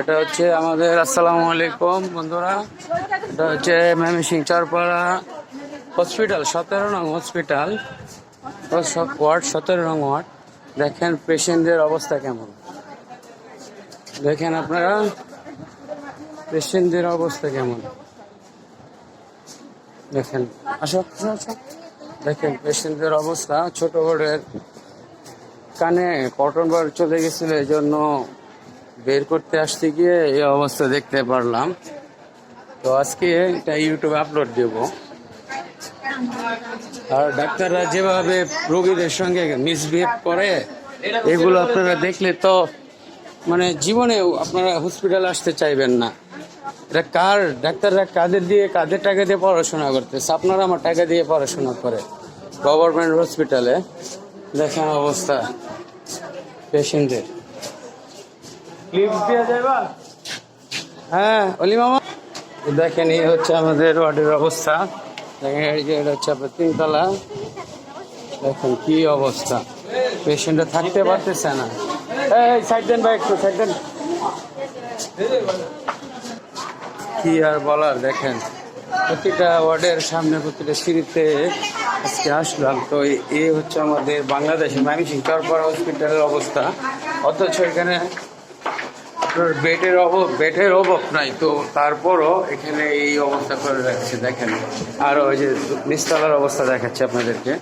এটা হচ্ছে আমাদের আসসালামু আলাইকুম, বন্ধুরা। এটা হচ্ছে ময়মনসিং চারপাড়া হসপিটাল, সতেরো নং হসপিটাল। ওয়ার্ড, সতেরো নং ওয়ার্ড। দেখেন পেশেন্টদের অবস্থা কেমন। দেখেন আপনারা, পেশেন্টদের অবস্থা কেমন। দেখেন, আসো। দেখেন পেশেন্টদের অবস্থা, ছোট বড়ের কানে কটন বার চলে গেছিল এই জন্য বের করতে আসতে গিয়ে এই অবস্থা দেখতে পারলাম। তো আজকে এটা ইউটিউবে আপলোড দেব। আর ডাক্তাররা যেভাবে রোগীদের সঙ্গে মিসবিহেভ করে, এগুলো আপনারা দেখলে তো মানে জীবনে আপনারা হসপিটালে আসতে চাইবেন না। এটা কার, ডাক্তাররা কাদের দিয়ে, কাদের টাকা দিয়ে পড়াশোনা করতেছে? আপনারা আমার টাকা দিয়ে পড়াশোনা করে। গভর্নমেন্ট হসপিটালে দেখেন অবস্থা। পেশেন্টদের ক্লিপস দেওয়া যাবে হ্যাঁ অলি মামা। দেখেন, এই হচ্ছে আমাদের ওয়ার্ডের অবস্থা। দেখেন এটা হচ্ছে আপনার তিনতলা। দেখেন, কি অবস্থা। পেশেন্টরা থাকতে পারতেছে না। এই সাইড দেন ভাই একটু সাইড দেন। কি আর বলার, দেখেন। প্রতিটা ওয়ার্ডের সামনে প্রতিটা সিঁড়িতে আজকে আসলাম। তো এ- হচ্ছে আমাদের বাংলাদেশের মাইমিসিং চরপাড়া হসপিটালের অবস্থা। অথচ এখানে আপনার বেডের অভাব বেডের অভাব নাই তো তারপরও এখানে এই অবস্থা করে রাখছে, দেখেন। আর ওই যে নিচতলার অবস্থা দেখাচ্ছে আপনাদেরকে।